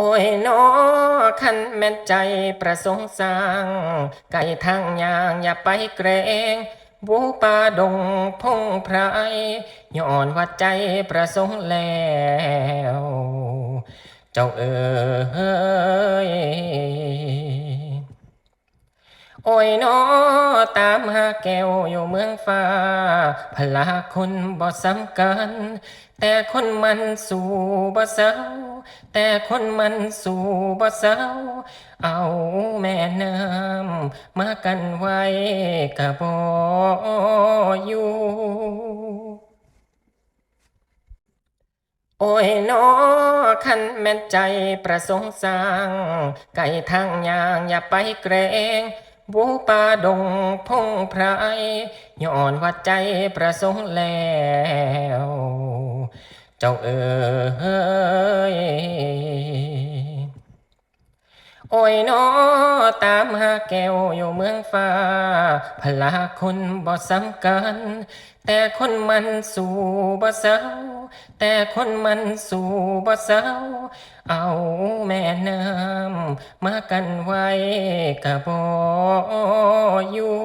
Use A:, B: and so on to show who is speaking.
A: โอ้ยนอคันแม่นใจประสงค์สร้าง ไก่ทางยางอย่าไปเกรงบูป่าดงพงไพรย้อนว่าใจประสงค์แล้ว เจ้าเอ๋ยโอ้ยนอตามหาแก้วอยู่เมืองฟ้า พลาคนบ่สำคัญ แต่คนมันสู่บ่เศร้า แต่คนมันสู่บ่เศร้า เอาแม่น้ำมากันไว้กะบ่อยู่โอ้ยนอคันแม่นใจประสงค์สร้าง ไก่ทางยางอย่าไปเกรงบูป่าดงพงไพรย้อนว่าใจประสงค์แล้ว เจ้าเอ๋ยโอ้ยนอตามหาแก้วอยู่เมืองฟ้า พลาคนบ่สำคัญแต่คนมันสู่บ่เศร้า แต่คนมันสู่บ่เศร้า เอาแม่น้ำมากันไว้กะบ่อยู่